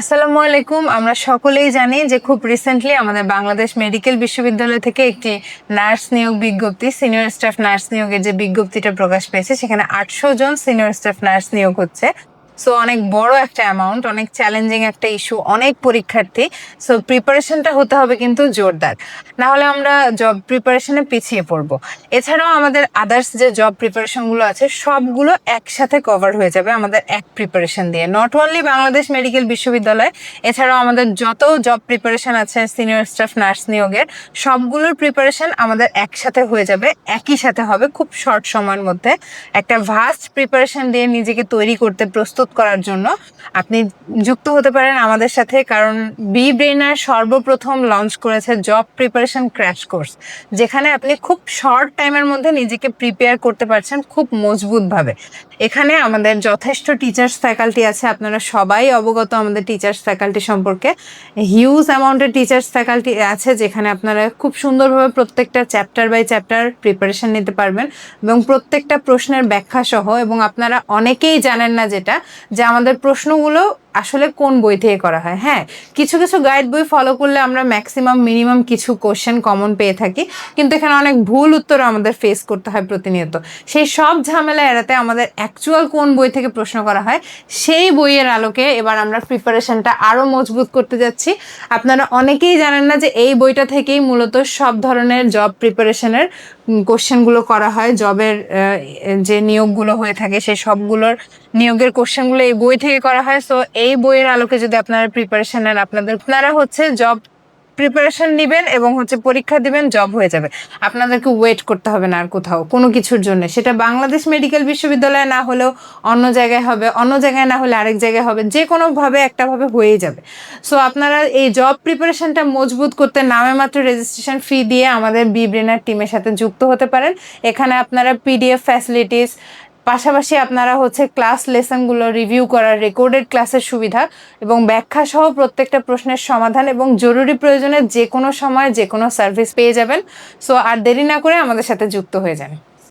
আসসালামু আলাইকুম। আমরা সকলেই জানি যে খুব রিসেন্টলি আমাদের বাংলাদেশ মেডিকেল বিশ্ববিদ্যালয় থেকে একটি নার্স নিয়োগ বিজ্ঞপ্তি সিনিয়র স্টাফ নার্স নিয়োগের যে বিজ্ঞপ্তিটা প্রকাশ পেয়েছে, সেখানে আটশো জন সিনিয়র স্টাফ নার্স নিয়োগ হচ্ছে। সো অনেক বড় একটা অ্যামাউন্ট অনেক চ্যালেঞ্জিং একটা ইস্যু অনেক পরীক্ষার্থী। সো প্রিপারেশনটা হতে হবে কিন্তু জোরদার। না হলে আমরা জব প্রিপারেশনে পিছিয়ে পড়ব। এছাড়াও আমাদের আদার্স যে জব প্রিপারেশনগুলো আছে, সবগুলো একসাথে কভার হয়ে যাবে আমাদের এক প্রিপারেশন দিয়ে। নট অনলি বাংলাদেশ মেডিকেল বিশ্ববিদ্যালয়, এছাড়াও আমাদের যত জব প্রিপারেশন আছে সিনিয়র স্টাফ নার্স নিয়োগের, সবগুলোর প্রিপারেশন আমাদের একসাথে হয়ে যাবে, একই সাথে হবে খুব শর্ট সময়ের মধ্যে। একটা ভাস্ট প্রিপারেশন দিয়ে নিজেকে তৈরি করতে, প্রস্তুত করার জন্য। আপনি যুক্ত হতে পারেন আমাদের সাথে, কারণ বি ব্রেনার সর্বপ্রথম লঞ্চ করেছে জব প্রিপারেশন ক্র্যাশ কোর্স যেখানে আপনি খুব শর্ট টাইমের মধ্যে নিজেকে প্রিপেয়ার করতে পারছেন খুব মজবুতভাবে। এখানে আমাদের যথেষ্ট টিচার্স ফ্যাকাল্টি আছে, আপনারা সবাই অবগত আমাদের টিচার্স ফ্যাকাল্টি সম্পর্কে। হিউজ অ্যামাউন্টের টিচার্স ফ্যাকাল্টি আছে, যেখানে আপনারা খুব সুন্দরভাবে প্রত্যেকটা চ্যাপ্টার বাই চ্যাপ্টার প্রিপারেশন নিতে পারবেন এবং প্রত্যেকটা প্রশ্নের ব্যাখ্যা সহ, এবং আপনারা অনেকেই জানেন না যেটা যে আমাদের প্রশ্নগুলো আসলে কোন বই থেকে করা হয়? হ্যাঁ কিছু কিছু গাইড বই ফলো করলে আমরা ম্যাক্সিমাম মিনিমাম কিছু কোশ্চেন কমন পেয়ে থাকি। কিন্তু এখানে অনেক ভুল উত্তর আমাদের ফেস করতে হয় প্রতিনিয়ত। সেই সব ঝামেলা এড়াতে আমাদের অ্যাকচুয়াল কোন বই থেকে প্রশ্ন করা হয়, সেই বইয়ের আলোকে এবার আমরা প্রিপারেশনটা আরও মজবুত করতে যাচ্ছি। আপনারা অনেকেই জানেন না যে এই বইটা থেকেই মূলত সব ধরনের জব প্রিপারেশনের কোশ্চেনগুলো করা হয়। জবের যে নিয়োগগুলো হয়ে থাকে, সেই সবগুলোর নিয়োগের কোশ্চেনগুলো এই বই থেকে করা হয়। সো এই বইয়ের আলোকে যদি আপনারা প্রিপারেশন নেন, আপনাদের, আপনারা হচ্ছে জব প্রিপারেশন নেবেন এবং হচ্ছে পরীক্ষা দিবেন জব হয়ে যাবে। আপনাদেরকে ওয়েট করতে হবে না আর কোথাও, কোনো কিছুর জন্য। সেটা বাংলাদেশ মেডিকেল বিশ্ববিদ্যালয়ে না হলেও অন্য জায়গায় হবে, অন্য জায়গায় না হলে আরেক জায়গায় হবে, যে কোনোভাবে একটাভাবে হয়েই যাবে। সো আপনারা এই জব প্রিপারেশনটা মজবুত করতে নামে মাত্র রেজিস্ট্রেশন ফি দিয়ে আমাদের বি ব্রেনার টিমের সাথে যুক্ত হতে পারেন। এখানে আপনারা পিডিএফ ফ্যাসিলিটিস পাশাপাশি আপনারা হচ্ছে ক্লাস লেসনগুলো রিভিউ করার রেকর্ডেড ক্লাসের সুবিধা এবং ব্যাখ্যা সহ প্রত্যেকটা প্রশ্নের সমাধান এবং জরুরি প্রয়োজনে যে কোনো সময় যে কোনো সার্ভিস পেয়ে যাবেন। সো আর দেরি না করে আমাদের সাথে যুক্ত হয়ে যান।